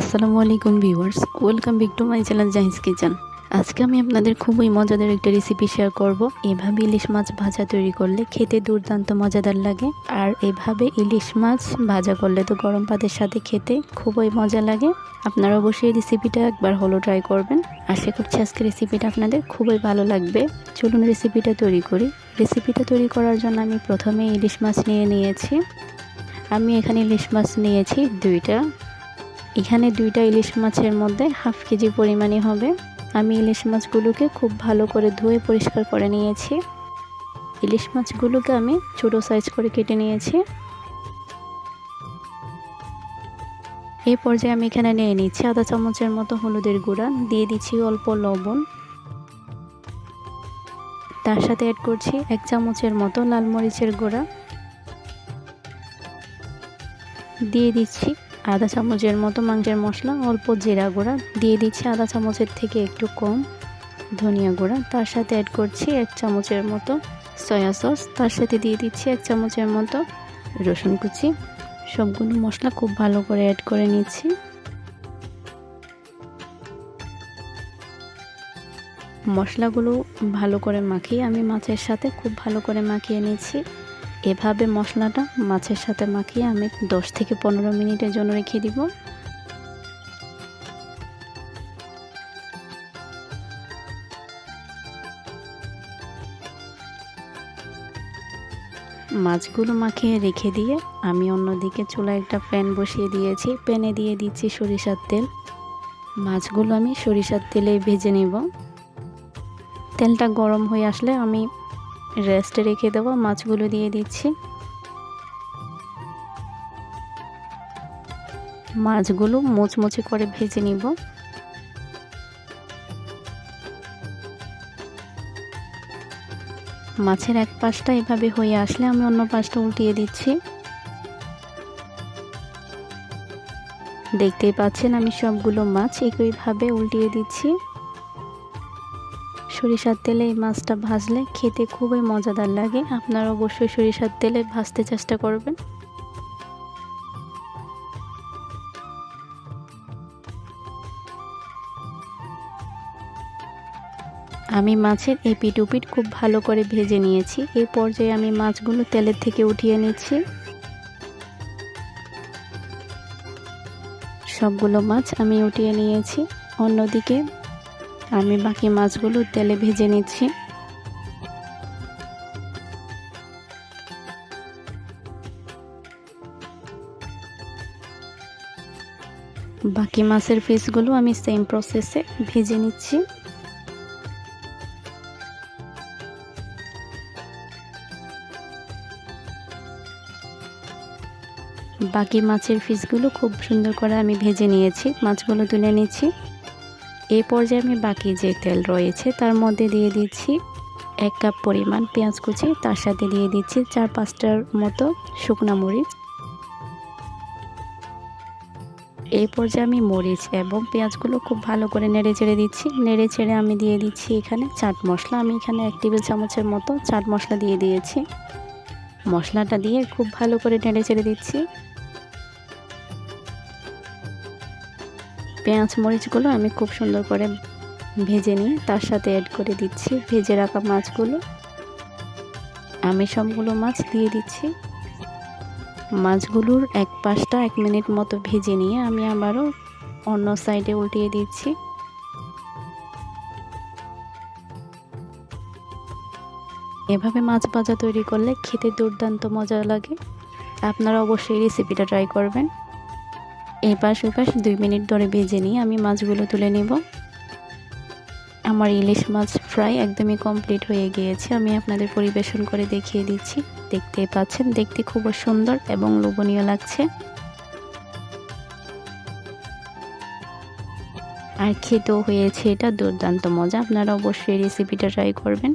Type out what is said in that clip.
আসসালামু আলাইকুম viewers, welcome back to my channel Jahij kitchen. আজকে আমি আপনাদের খুবই মজাদার একটা রেসিপি শেয়ার করব। এভাবে ইলিশ মাছ ভাজা তৈরি করলে খেতে দুর্দান্ত মজাদার লাগে, আর এভাবে ইলিশ মাছ ভাজা করলে তো গরম ভাতের সাথে খেতে খুবই মজা লাগে। আপনারা অবশ্যই রেসিপিটা একবার হলো ট্রাই করবেন। আশা করছি আজকে রেসিপিটা আপনাদের খুবই ভালো লাগবে। চলুন রেসিপিটা তৈরি করি। রেসিপিটা তৈরি করার জন্য আমি প্রথমে ইলিশ মাছ নিয়ে নিয়েছি। আমি এখানে ইলিশ মাছ নিয়েছি দুইটা। এখানে দুইটা ইলিশ মাছের মধ্যে হাফ কেজি পরিমাণই হবে। আমি ইলিশ মাছগুলোকে খুব ভালো করে ধুয়ে পরিষ্কার করে নিয়েছি। ইলিশ মাছগুলোকে আমি ছোটো সাইজ করে কেটে নিয়েছি। এই পর্যায়ে আমি এখানে নিয়ে নিচ্ছি আধা চামচের মতো হলুদের গুঁড়া, দিয়ে দিচ্ছি অল্প লবণ। তার সাথে অ্যাড করছি এক চামচের মতো লাল মরিচের গুঁড়া। দিয়ে দিচ্ছি আধা চামচের মতো মাংসের মশলা, অল্প জিরা গুঁড়া, দিয়ে দিচ্ছি আধা চামচের থেকে একটু কম ধনিয়া গুঁড়া। তার সাথে অ্যাড করছি এক চামচের মতো সয়া সস তার সাথে দিয়ে দিচ্ছি এক চামচের মতো রসুন কুচি। সবগুলো মশলা খুব ভালো করে অ্যাড করে নিচ্ছি। মশলাগুলো ভালো করে মাখিয়ে, আমি মাছের সাথে খুব ভালো করে মাখিয়ে নিচ্ছি। এভাবে মশলাটা মাছের সাথে মাখিয়ে আমি 10 থেকে পনেরো মিনিটের জন্য রেখে দিব। মাছগুলো মাখিয়ে রেখে দিয়ে আমি অন্যদিকে চুলা একটা প্যান বসিয়ে দিয়েছি। প্যানে দিয়ে দিচ্ছি সরিষার তেল। মাছগুলো আমি সরিষার তেলে ভেজে নেব। তেলটা গরম হয়ে আসলে আমি রেস্টে রেখে দেবো, মাছগুলো দিয়ে দিচ্ছি। মাছগুলো মুচমুচে করে ভেজে নিব। মাছের এক পাশটা এভাবে হয়ে আসলে আমি অন্য পাশটা উল্টিয়ে দিচ্ছি। দেখতেই পাচ্ছেন আমি সবগুলো মাছ একইভাবে উল্টিয়ে দিচ্ছি। সরিষার তেলে এই মাছটা ভাজলে খেতে খুবই মজাদার লাগে। আপনারা অবশ্যই সরিষার তেলে ভাজতে চেষ্টা করবেন। আমি মাছের এপিট উপিট খুব ভালো করে ভেজে নিয়েছি। এই পর্যায়ে আমি মাছগুলো তেলের থেকে উঠিয়ে নিচ্ছি। সবগুলো মাছ আমি উঠিয়ে নিয়েছি। অন্যদিকে আমি বাকি মাছগুলো তেলে ভেজে নিচ্ছি। বাকি মাছের পিসগুলো আমি সেম প্রসেসে ভেজে নিচ্ছি। বাকি মাছের পিসগুলো খুব সুন্দর করে আমি ভেজে নিয়েছি। মাছগুলো তুলে নিচ্ছি। এই পর্যায়ে আমি বাকি যে তেল রয়েছে তার মধ্যে দিয়ে দিচ্ছি এক কাপ পরিমাণ পেঁয়াজ কুচি, তার সাথে দিয়ে দিচ্ছি চার পাঁচটার মতো শুকনা মরিচ। এই পর্যায়ে আমি মরিচ এবং পেঁয়াজগুলো খুব ভালো করে নেড়ে চেড়ে দিচ্ছি। নেড়ে চেড়ে আমি দিয়ে দিচ্ছি এখানে চাট মশলা। আমি এখানে এক টেবিল চামচের মতো চাট মশলা দিয়ে দিয়েছি। মশলাটা দিয়ে খুব ভালো করে নেড়ে চেড়ে দিচ্ছি। পেঁয়াজ মরিচগুলো আমি খুব সুন্দর করে ভেজে নিয়ে তার সাথে অ্যাড করে দিচ্ছি। ভেজে রাখা মাছগুলো। আমি সবগুলো মাছ দিয়ে দিচ্ছি। মাছগুলোর এক পাশটা এক মিনিট মতো ভেজে নিয়ে আমি আবারও অন্য সাইডে উল্টিয়ে দিচ্ছি। এভাবে মাছ ভাজা তৈরি করলে খেতে দুর্দান্ত মজা লাগে। আপনারা অবশ্যই রেসিপিটা ট্রাই করবেন। এই ওপাশ দুই মিনিট ধরে ভেজে নিয়ে আমি মাছগুলো তুলে নেব। আমার ইলিশ মাছ ফ্রাই একদমই কমপ্লিট হয়ে গিয়েছে। আমি আপনাদের পরিবেশন করে দেখিয়ে দিচ্ছি। দেখতে পাচ্ছেন, দেখতে খুব সুন্দর এবং লোভনীয় লাগছে। আর খেতেও হয়েছে এটা, দুর্দান্ত মজা। আপনারা অবশ্যই রেসিপিটা ট্রাই করবেন।